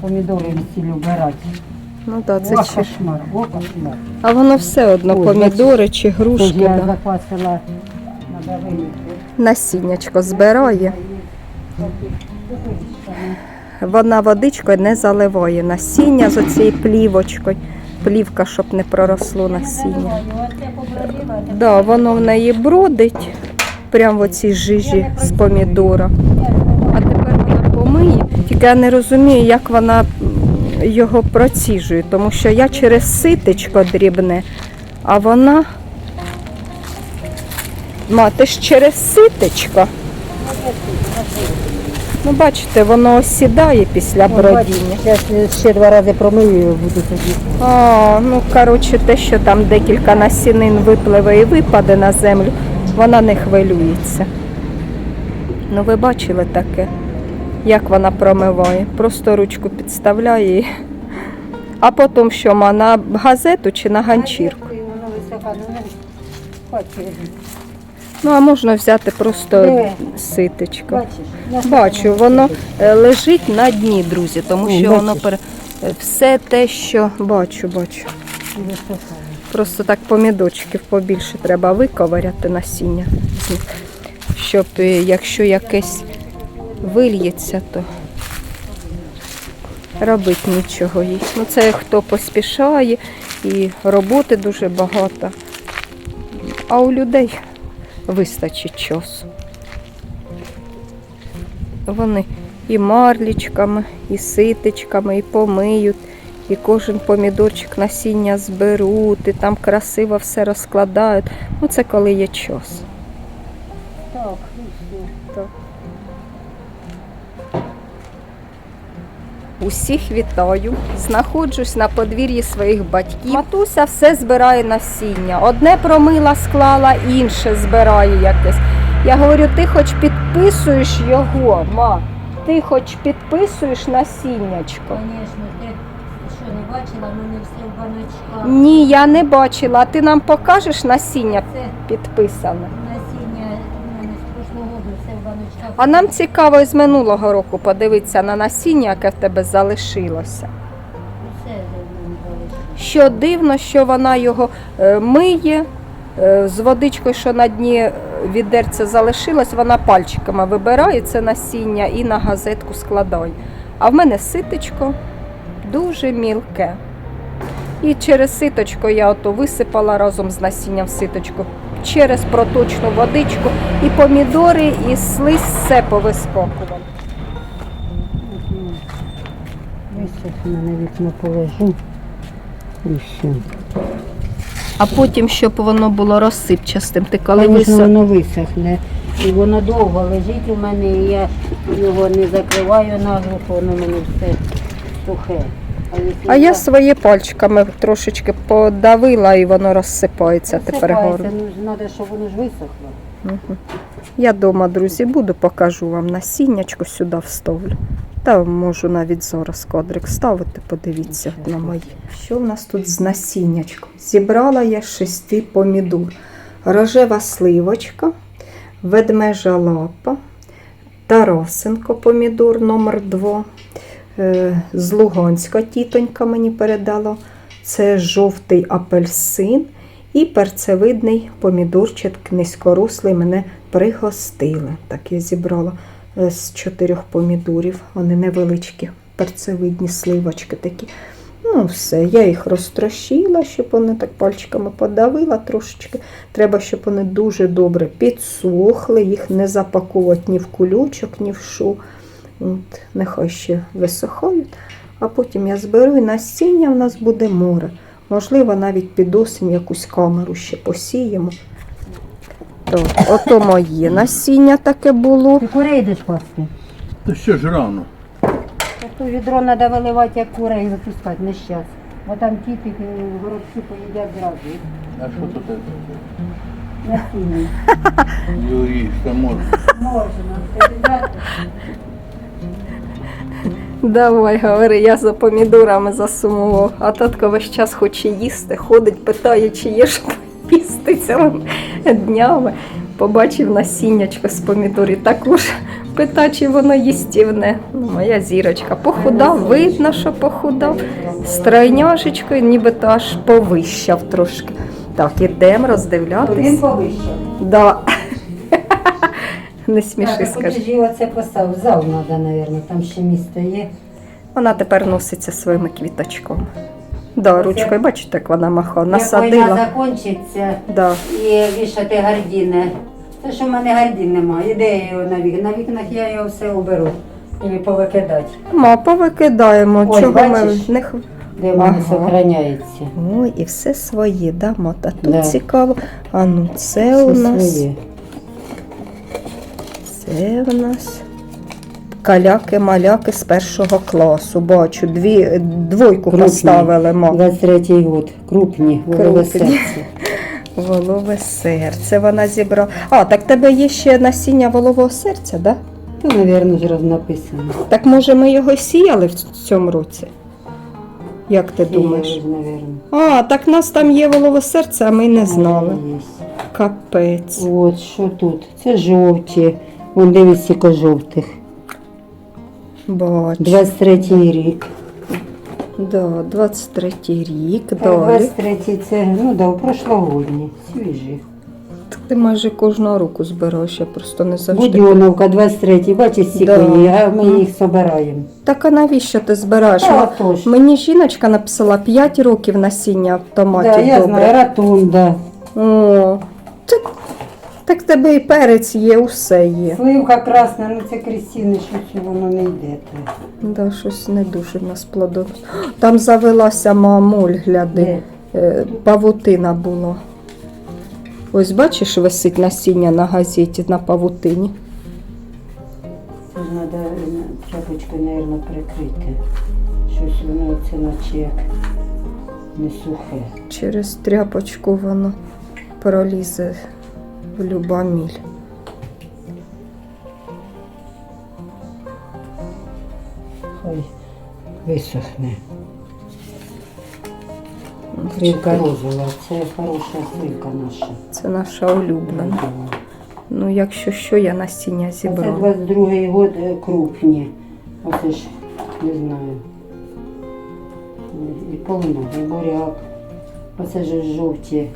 помідори всі убирати. Ну так, це О, чи... кошмар, о, кошмар. А воно все одно, Ой, помідори чи грушки. я Да. заквасила на давині. Насіннячко збирає. Вона водичкою не заливає насіння з оцією плівочкою. Плівка, щоб не проросло насіння. Да, воно в неї бродить прямо в оцій жижі з помідора. А тепер вона помиє. Тільки я не розумію, як вона його проціжує, тому що я через ситечко дрібне, а вона. Ма, ти ж через ситечко. Ну, бачите, воно осідає після бродіння. Зараз ще два рази промию і буду тоді. А, ну коротше, те, що там декілька насінин випливе і випаде на землю, вона не хвилюється. Ну, ви бачили таке, як вона промиває. Просто ручку підставляє. А потім що, ма, на газету чи на ганчірку? Ну. Ну, а можна взяти просто ситечко. Бачу, воно е, лежить на дні, друзі, тому що воно пере... все те, що бачу, бачу. Просто так помідочків побільше треба виковиряти насіння, щоб е, якщо якесь вильється, то робити нічого їй. Ну це хто поспішає і роботи дуже багато. А у людей вистачить часу. Вони і марлічками, і ситечками, і помиють, і кожен помідорчик насіння зберуть, і там красиво все розкладають. Ну це коли є час. Усіх вітаю. Знаходжусь на подвір'ї своїх батьків. Матуся все збирає насіння. Одне промила, склала, інше збирає якесь. Я говорю, ти хоч підписуєш його, ма. Ти хоч підписуєш насіннячко. Звісно, ти що не бачила, мене все в баночках. Ні, я не бачила. А ти нам покажеш насіння підписане? насіння в мене з прошлого року, все в баночках. А нам цікаво з минулого року подивитися на насіння, яке в тебе залишилося. Що дивно, що вона його е, миє е, з водичкою, що на дні е, відерця залишилось, вона пальчиками вибирає це насіння і на газетку складає. А в мене ситочко дуже мілке. І через ситочко я ото висипала разом з насінням ситочку. Через проточну водичку і помідори, і слизь все повискокувало. Ось на вікно положу. І все. А потім, щоб воно було розсипчастим, ти коли Звісно, висо... воно висохне. І воно довго лежить у мене, і я його не закриваю наглухо, воно в мене все сухе. А я своє пальчиками трошечки подавила і воно розсипається тепер. Ну, треба, щоб воно ж висохло. Мгм. Я дома, друзі, буду, покажу вам насіннячко сюди вставлю. Та можу навіть зараз кадрик ставити, подивіться на мої. Що в нас тут з насіннячком? Зібрала я шести помідор. Рожева сливочка, ведмежа лапа, Тарасенко помідор номер 2 з Луганська тітонька мені передала. Це жовтий апельсин і перцевидний помідорчик низькорослий мене пригостили. Так я зібрала е, з чотирьох помідорів. Вони невеличкі, перцевидні сливочки такі. Ну, все, я їх розтрощила, щоб вони так пальчиками подавила трошечки. Треба, щоб вони дуже добре підсохли, їх не запаковувати ні в кульочок, ні в що. От, нехай ще висохають. А потім я зберу і насіння в нас буде море. Можливо, навіть під осінь якусь камеру ще посіємо. Так, ото моє насіння таке було. Ти курей йдеш пасти? Та ще ж рано. То відро треба виливати, як курей випускати, не щас. Бо там тіпік горобці поїдять зразу. А що тут? Насіння. Юрій, що можна? Можна. Давай, говори, я за помідорами засумував. А татко весь час хоче їсти, ходить, питає, чи є що їсти цілими днями. побачив насіннячко з помідорів. Також пита, чи воно їстівне. Ну, моя зірочка похудав, видно, що похудав. Стройняшечкою, нібито аж повищав трошки. Так, ідемо роздивлятися. Він повищав. Да. Не сміши, скажи. подожди, оце постав. В зал треба, мабуть, там ще місто є. Вона тепер носиться своїми квіточками. Да, ручкою, бачите, як вона маха, Як війна насадила. закінчиться Да. і вішати гардіни. Це що в мене гардін немає. Де я його на вікнах? На вікнах я його все оберу. І повикидати. Мапа викидаємо. Ой, Чого ми бачиш? не х- Де в мене Ага. зберігається. Ой, і все своє, да, Мота? Тут Да. цікаво. А ну, це у нас. своє. Це у нас каляки-маляки з першого класу. Бачу, дві, двойку Крупні. поставили, ма. 23-й год. Крупні, Крупні. серця. Волове серце вона зібрала. А, так тебе є ще насіння волового серця, да? Ну, мабуть, ж написано. Так може ми його сіяли в цьому році? Як ти думаєш? А, так в нас там є волове серце, а ми не знали. Капець. От що тут? Це жовті. Вон дивись, скільки жовтих. Бач. 23-й рік. Да, 23 рік, Так, далі. 23-й це, ну да, прошлогодні, свіжі. Так Ти майже кожного року збираєш, я просто не завжди. Будьоновка 23-й, бачиш, стільки Да. є, а ми їх збираємо. Так а навіщо ти збираєш? Та, Ма- тож. Мені жіночка написала 5 років насіння автоматів. Да, я добре. знаю, ратунда. О, так, в тебе і перець є, усе є. Сливка красна, ну це крістіни, що воно не йде. Да, щось не дуже в нас плодонос. Там завелася мамуль, гляди. Е, Павутина була. Ось бачиш, висить насіння на газеті на павутині. Це ж треба тряпочкою, мабуть, прикрити. Щось воно це наче як не сухе. Через тряпочку воно пролізе любоміль. Хай висохне. Розова, це хороша сливка наша. Це наша улюблена. Ну, якщо що, я насіння Це зібрала. 22-й год е, крупні. Оце ж не знаю. І полина, і буряк. Оце ж жовті.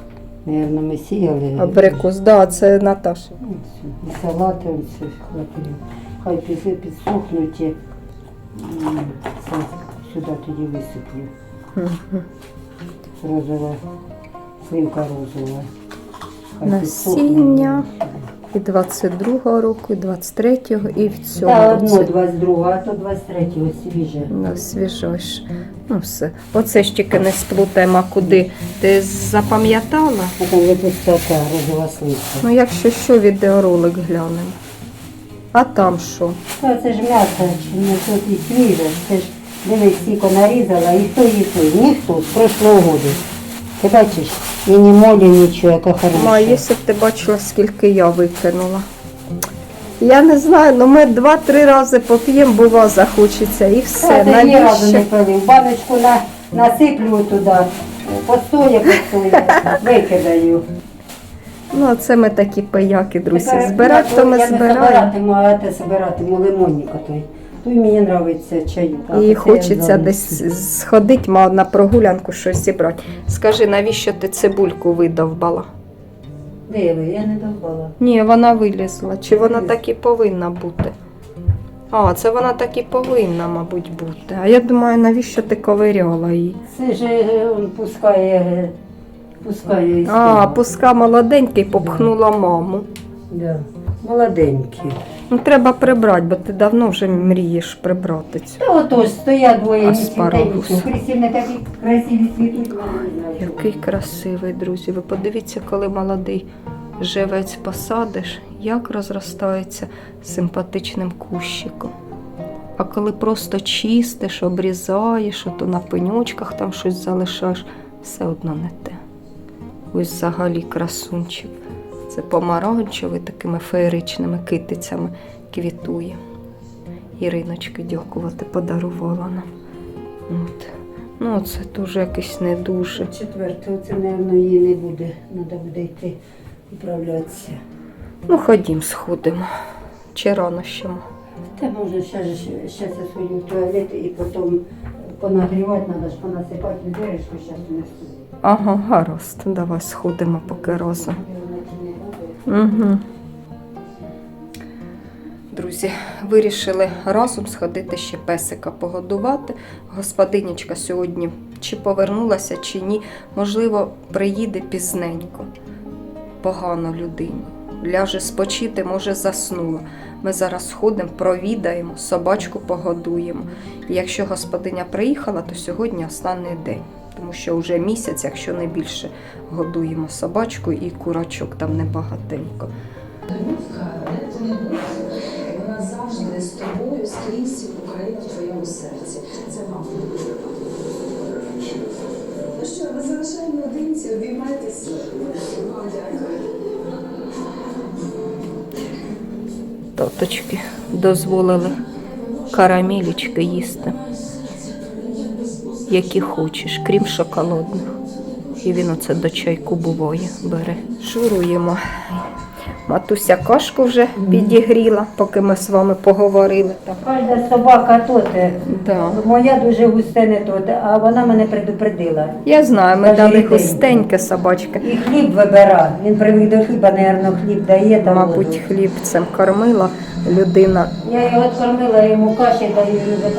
Наверно, ми сіяли. Абрикос, да, це Наташа. І салати хватило. Хай піси підсохнуть. і, м, Це сюди тоді висиплю. Мгм. Розова, сливка розова. Хай Насіння. І 22-го року, і 23-го, і в цьому Та одно році. 22, а то 23 свіже. Ну, свіжош. Ну все. Оце ж тільки не сплутаємо, а куди. Ти запам'ятала? Потім випустка розова сливка. Ну, якщо що, відеоролик глянемо. А там що? Та це ж м'ясо, чи не тут і свіже. Це ж дивись, сіко нарізала, і хто її той? Ніхто з прошлого року. Ти бачиш, і ні молі, нічого, яка хороша. Ма, якщо б ти бачила, скільки я викинула. Я не знаю, ну ми два-три рази поп'ємо, бува захочеться і все. Та, ні разу не Навіщо? пили. Баночку на, насиплю туди, постоє, постоє, викидаю. Ну, це ми такі пияки, друзі. Збирати, то ми я не збираємо. збиратиму, а те збиратиму лимонника той. Той мені подобається чаю. І хочеться десь сходити, мав на прогулянку щось зібрати. Скажи, навіщо ти цибульку видовбала? Де ви? Я не довбала. Ні, вона вилізла. Чи вона так і повинна бути? А, це вона так і повинна, мабуть, бути. А я думаю, навіщо ти ковиряла її? Це ж е, он пускає, пускає із А, того. пуска молоденький попхнула маму. Да. Молоденькі. Ну, треба прибрати, бо ти давно вже мрієш прибрати цю. Та отож, стоять двоє Аспарагус. Христі не такі красиві цвітуть. вони не знають. Який красивий, друзі. Ви подивіться, коли молодий живець посадиш, як розростається симпатичним кущиком. А коли просто чистиш, обрізаєш, то на пеньочках там щось залишаєш, все одно не те. Ось взагалі красунчик. Це помаранчевий такими феєричними китицями квітує. Іриночки дякувати подарувала нам. От. Ну, це дуже якийсь не дуже. Четверте, оце, мабуть, її не буде. Треба буде йти управлятися. Ну, ходім, сходимо. Чи рано ще? мо? Та може ще ще це свою в туалет і потім понагрівати, треба ж понасипати відеречку, зараз несу. Ага, гаразд. Давай сходимо поки разом. Угу. Друзі, вирішили разом сходити ще песика погодувати. Господинячка сьогодні чи повернулася, чи ні. Можливо, приїде пізненько. Погано людині. Ляже спочити, може, заснула. Ми зараз сходимо, провідаємо, собачку погодуємо. І якщо господиня приїхала, то сьогодні останній день. Тому що вже місяць, якщо не більше, годуємо собачку і курочок там небагатенько. Вона завжди з тобою скрізь Україна в твоєму серці. Це вам. Ну що, залишаємо наодинці, обіймайтеся. Дякую. Тоточки дозволили карамелічки їсти, які хочеш, крім шоколадних. І він оце до чайку буває бере. Шуруємо. Матуся кашку вже підігріла, поки ми з вами поговорили. Кожна собака тут. е, Да. Моя дуже густе не тут, а вона мене предупредила. Я знаю, ми дали густеньке собачки. І хліб вибира. Він привик до хліба, напевно, хліб дає там. Мабуть, хлібцем кормила людина. Я його откормила, йому каші даю, він вже.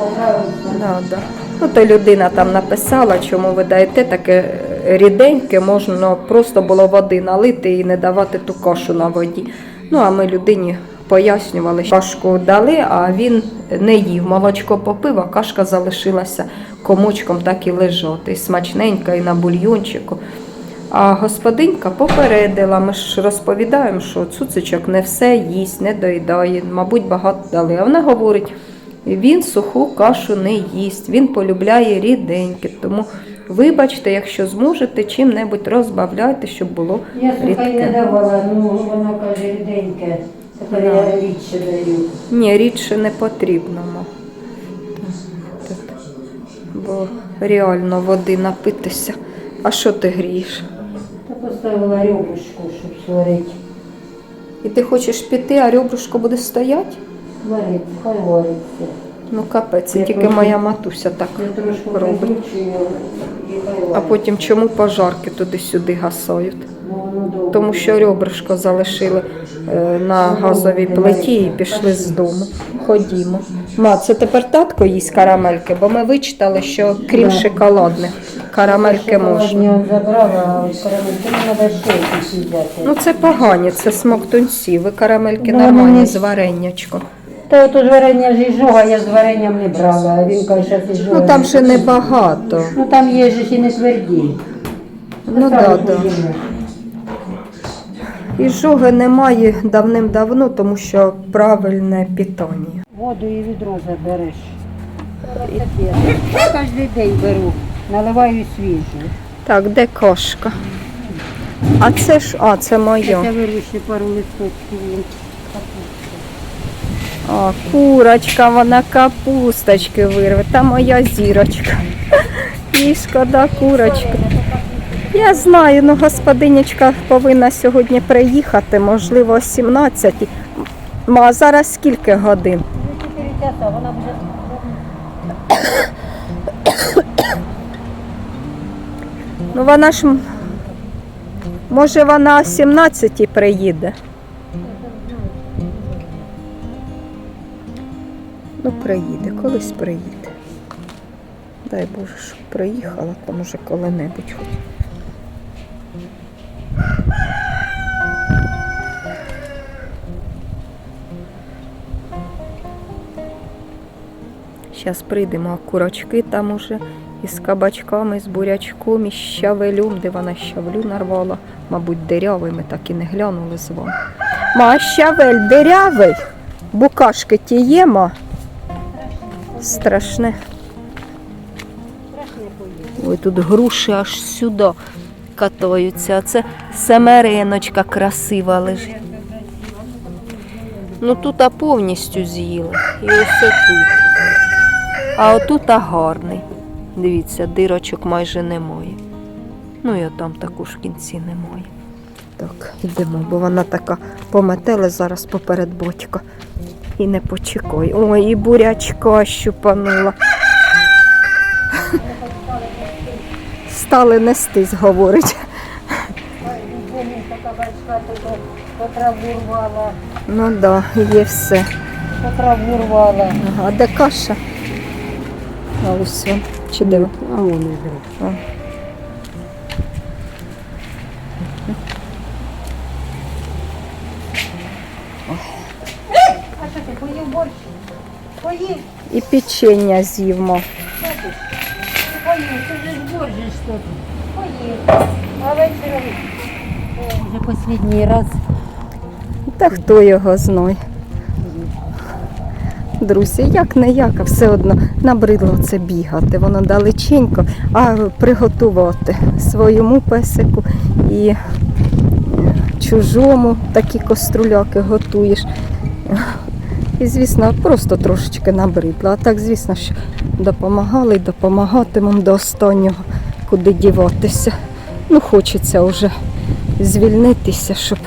Да, да. Ну, то людина там написала, чому ви даєте таке ріденьке, можна просто було води налити і не давати ту кашу на воді. Ну, а ми людині пояснювали, що кашку дали, а він не їв. Молочко попив, а кашка залишилася комочком так і лежати. Смачненька, і на бульйончику. А господинька попередила, ми ж розповідаємо, що цуцичок не все їсть, не доїдає, мабуть, багато дали. А вона говорить, він суху кашу не їсть, він полюбляє ріденьке. Тому вибачте, якщо зможете, чим-небудь розбавляйте, щоб було Я сухай не давала, ну вона каже ріденьке. Тепер я рідше даю. Ні, рідше не потрібно. Бо реально води напитися. А що ти грієш? Та поставила рюбушку, щоб сварити. І ти хочеш піти, а ребрушко буде стояти? Варить, хай вариться. Ну капець, це Я тільки трошки- моя матуся так Я трошки робить. прикручую і хай А потім чому пожарки туди-сюди гасають? Ну, воно довго Тому що буде. ребришко залишили е, на газовій плиті і пішли з дому. Ходімо. Ма, це тепер татко їсть карамельки, бо ми вичитали, що крім Да. шоколадних карамельки можна. Шоколадні забрала, а от карамельки не треба ще якісь взяти. Ну це погані, це смоктунці. Ви карамельки Ну, нормальні вони- з вареннячком. Та от ж варення ж іжога, я з варенням не брала, а він каже, що іжога. Ну там ще небагато. Ну там є ж і не тверді. Ну Сразу да, да. поїмо. Немає давним-давно, тому що правильне питання. Воду і відро забереш. Я кожен день беру, наливаю свіжу. Так, де кошка? А це ж, а, це Я моє. беру ще пару листочків. А, курочка, вона капусточки вирве. Та моя зірочка. Їй шкода курочка. Я знаю, ну господинячка повинна сьогодні приїхати, можливо, о 17. Ма, а зараз скільки годин? Вона буде Ну вона ж. Може вона о 17 приїде. Ну, приїде, колись приїде. Дай Боже, щоб приїхала, то може коли-небудь хоч. Зараз прийдемо, а курочки там уже із кабачками, з бурячком, із щавелем, де вона щавлю нарвала. Мабуть, дирявий, ми так і не глянули з вами. Ма, щавель дирявий? Букашки тієма? Страшне. Ой, тут груші аж сюди катаються. А це семериночка красива лежить. Ну тут а повністю з'їли. І ось тут. А отут а гарний. Дивіться, дирочок майже немає. Ну і там також в кінці немає. Так, йдемо, бо вона така пометеле зараз поперед батька. І не почекай. Ой, і бурячка щупанула. Стали нестись, говорить. Ну так, да, є все. траву рвала. Ага, а де каша? А ось. Чи де? А вон іде. А що ти поїв борщ? Поїв, І печення з'ївмо. поїв, ти ж борщ що ти. Поїв. А вечором О, вже останній раз. Та хто його знає. Друзі, як не як, а все одно набридло це бігати. Воно далеченько, а приготувати своєму песику і чужому такі коструляки готуєш. І, звісно, просто трошечки набридло. А так, звісно, що допомагали і допомагатимемо до останнього, куди діватися. Ну, хочеться вже звільнитися, щоб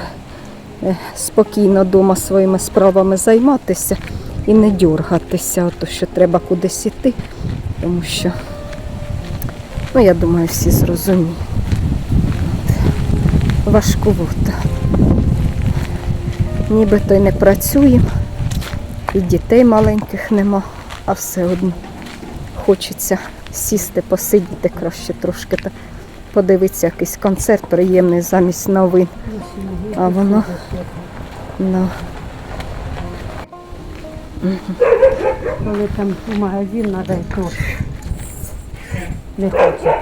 е, спокійно вдома своїми справами займатися і не дергатися, ото що треба кудись іти, тому що, ну, я думаю, всі зрозуміють. Важкувато. Нібито й не працюємо, і дітей маленьких нема, а все одно хочеться сісти, посидіти краще трошки та подивитися якийсь концерт приємний замість новин. А воно ну, Коли там в магазин треба, то не хочеться.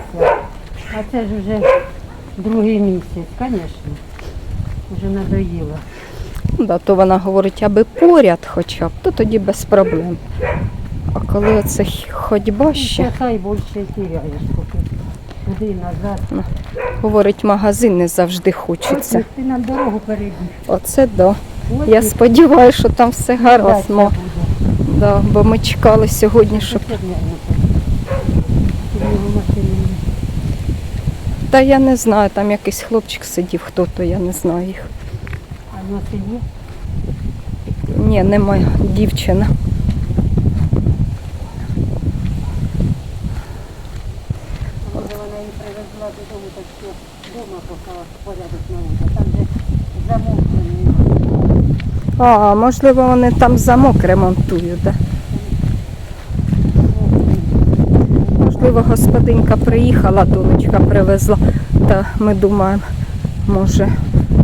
А це ж вже другий місяць, звісно. Вже надоїло. Ну Да, то вона говорить, аби поряд хоча б, то тоді без проблем. А коли оце ходьба ще, і більше теряєш, поки туди назад. говорить, магазин не завжди хочеться. Ось Ти нам дорогу перейди. Оце да. Ось Я сподіваюся, що там все гаразд. Мо. буде. Да, бо ми чекали сьогодні, щоб. Ну, не- Та я не знаю, там якийсь хлопчик сидів, хто то, я не знаю їх. А на селі? Ні, немає дівчина. Може вона її привезла додому, так що вдома поки порядок наводить. Там же замовлений. А, можливо, вони там замок ремонтують, да? Можливо, господинка приїхала, донечка привезла, та ми думаємо, може,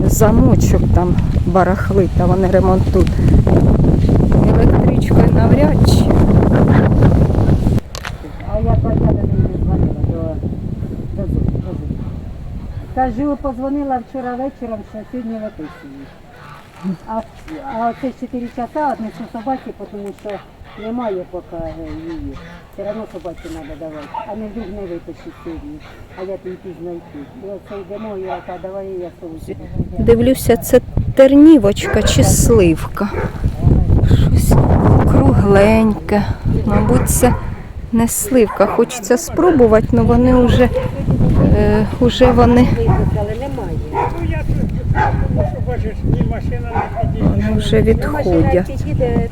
замочок там барахлить, а вони ремонтують. Електричкою навряд чи. А я не дзвонила до. Кажу, позвонила вчора вечором, що сьогодні виписують. А, а це 4 часа однесу собаці, тому що немає поки е, її. Все одно собаці треба давати. А не вдруг не випишуть сьогодні. А я тобі пізно йти. І оце йдемо, я така, давай я солодку. Дивлюся, це тернівочка чи сливка. Щось кругленьке. Мабуть, це не сливка. Хочеться спробувати, але вони вже, е, вже вони, вони вже відходять. Приїхали.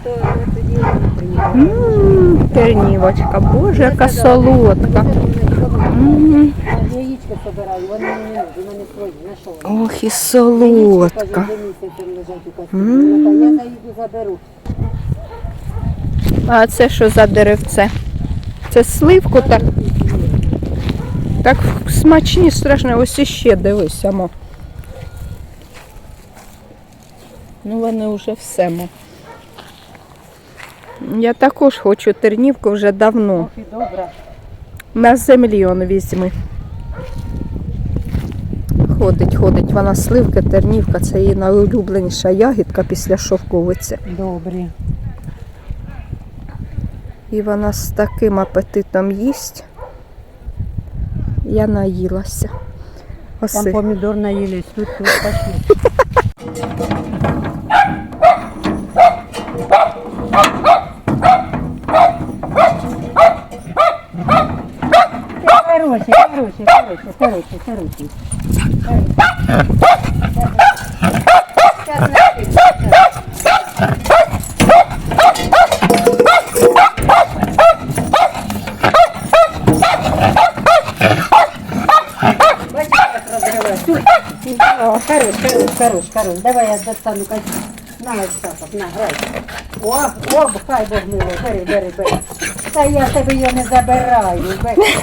М, Тернівочка, боже, яка солодка. Яєчко собираю, вони не нужні, вони свої, вони? Ох, і солодка. Я заїду заберу. А це що за деревце? Це сливку так. Так смачні, страшно, ось іще дивися, мо. Ну вони вже все мо. Я також хочу тернівку вже давно. Ох і добре. На землі он візьми. Ходить, ходить. Вона сливка, тернівка, це її найулюбленіша ягідка після шовковиці. Добре. І вона з таким апетитом їсть. Я наїлася. Там помідор наїлись, тут тут пошли. Бачиш, як розриваєш? Тут. О, Хорош, хорош, хорош, хорош. Давай я достану качу. На, ось на, грай. О, о, хай Бог мило, бери, бери, бери. Та я тебе його не забираю. Бери.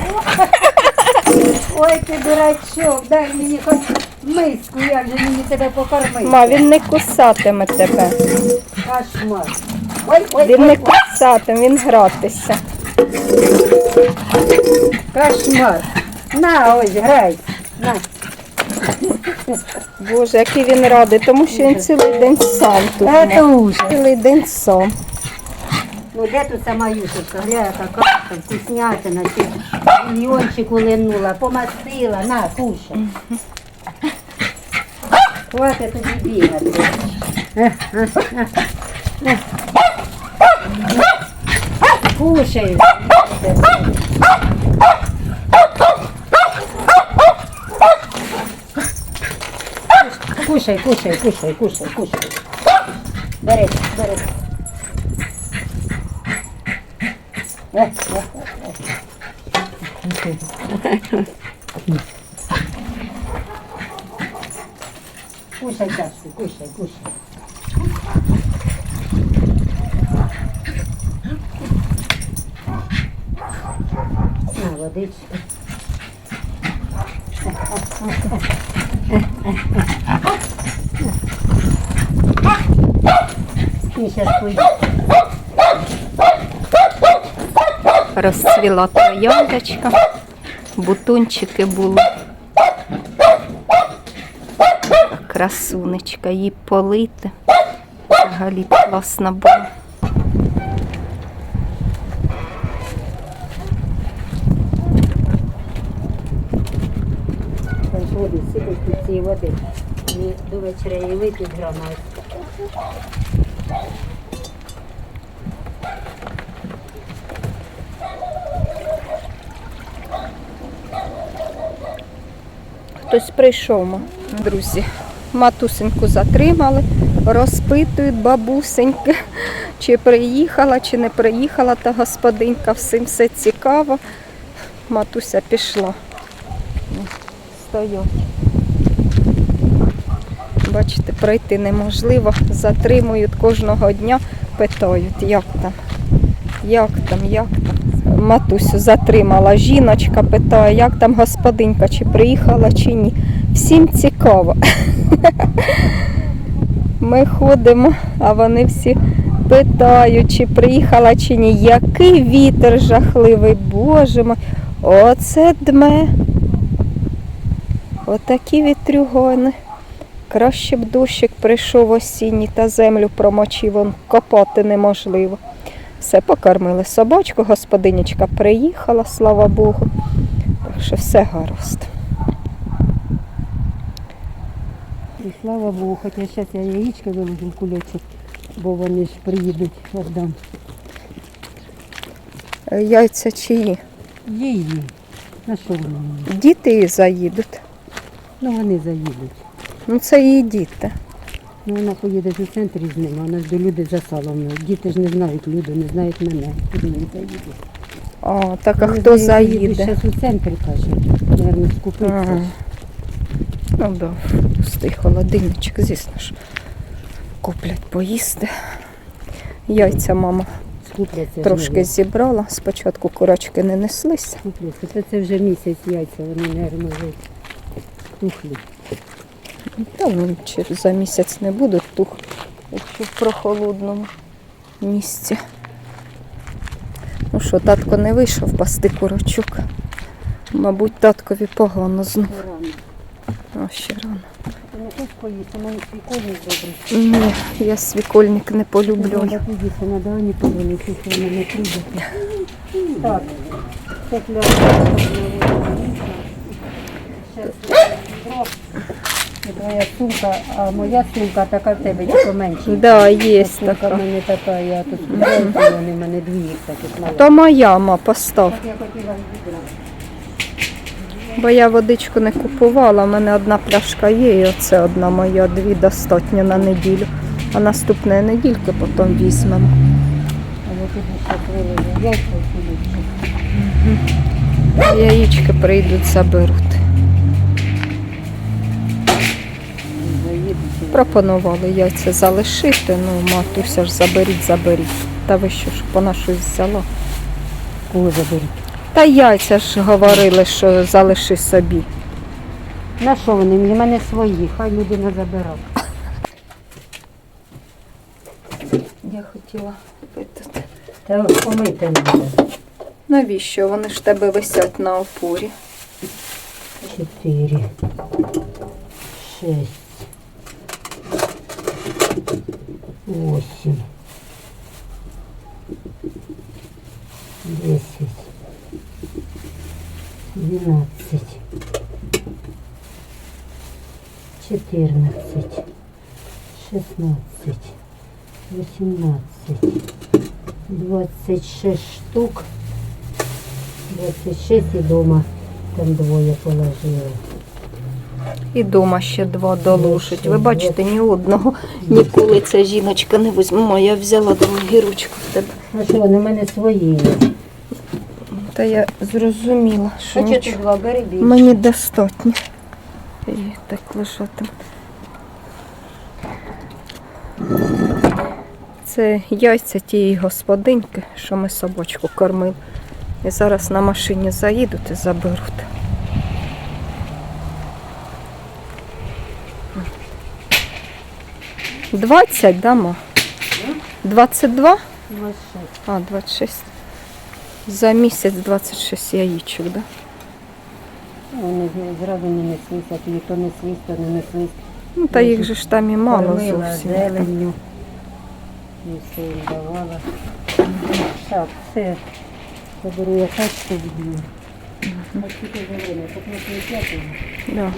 Ой, ти дурачок, дай мені хоч миску, як же мені тебе покормити. Ма, він не кусатиме тебе. Кошмар. Ой, ой, Він не ой, ой, кусатиме, він гратися. кошмар. На, ось, грай. На. Боже, який він радий, тому що він цілий день сам тут. Це ужас. Цілий день сам. Ну де тут сама юшечка? Гля, яка кашка, вкуснятина, чи бульйончик улинула, помастила, на, кушай. Хватить тобі бігати. Ех, ех. Кушай. Кушай, кушай, кушай, кушай, кушай. Бери, бери. Е, е, Кушай, Кашку, кушай, кушай. Водичка. І зараз пойду. Розцвіла трояндочка, бутончики були. Красунечка, її полити. Взагалі класно було. Води, сипать цієї води. І до вечора її вип'ють грама. Хтось прийшов, друзі. Матусеньку затримали, розпитують бабусеньки, чи приїхала, чи не приїхала та господинька. Всім все цікаво. Матуся пішла. Стоять. Бачите, пройти неможливо. Затримують кожного дня, питають, як там, як там, як там. Матусю затримала жіночка, питає, як там господинька, чи приїхала, чи ні. Всім цікаво. Ми ходимо, а вони всі питають, чи приїхала, чи ні. Який вітер жахливий, боже мой. Оце дме. Отакі вітрюгони. Краще б дощик прийшов осінній та землю промочив, он копати неможливо. Все покормили собачку, господинічка приїхала, слава Богу. Так що все гаразд. І слава Богу, хоча зараз я виложу в кульочок, бо вони ж приїдуть, віддам. Е, Яйця чиї? Її. На що вони мені? Діти заїдуть. Ну вони заїдуть. Ну це її діти. Ну вона поїде ж у центрі з ними, вона ж до люди за салом. Діти ж не знають люди, не знають мене. Куди вони заїдуть? О, так а хто заїде? Зараз у центрі, каже. Наверно, скупиться. Ага. Ну да, пустий холодильничок, звісно ж. Куплять поїсти. Яйця мама Скупляться. трошки нові. зібрала. Спочатку курочки не неслися. Скупляться. Та це вже місяць яйця, вони, наверно, вже тухлі. Та ну, через за місяць не будуть тух, якщо в прохолодному місці. Ну що, татко не вийшов пасти курочок. Мабуть, таткові погано знов. А ще рано. Ні, я свікольник не полюблю. Так, це Твоя сумка, а моя сумка така в тебе тільки менше. Да, є Сумка в така. мене така, я тут купляю, вони в мене дві їх таких маленьких. То моя ма постав. Так я хотіла відібрати. Бо я водичку не купувала, у мене одна пляшка є, і оце одна моя, дві достатньо на неділю. А наступної недільки потім візьмемо. А тобі ще вилежу яйця. Яєчки прийдуть, заберуть. Пропонували яйця залишити, ну матуся ж заберіть, заберіть. Та ви що ж вона щось взяла? Кого заберуть? Та яйця ж говорили, що залиши собі. На що вони? мені? В мене свої, хай людина забирав. Я хотіла питати. Та помити треба. Навіщо? Вони ж тебе висять на опорі. Чотири. Шесть. 8, 10, 12, 14, 16, 18, 26 штук. 26 и дома там двое положили. І дома ще два доложить. Ви бачите, ні одного ніколи ця жіночка не візьме. Я взяла там гірочку в тебе. А що, вони в мене свої є. Та я зрозуміла, що Хочете нічого. два, бери більше. Мені достатньо. І так лежати. Це яйця тієї господиньки, що ми собачку кормили. І зараз на машині заїдуть і заберуть. Двадцять, да, ма? Двадцять два? Двадцять шесть. А, 26. За місяць 26 яєчок, да? Вони зразу не неслися, ті, то неслись, то не неслись. Ну, та їх же ж там і мало Кормила зовсім. зеленню. І все їм давала. Так, все. Заберу я качку вб'ю. А тільки зелене, так не п'ять. Да.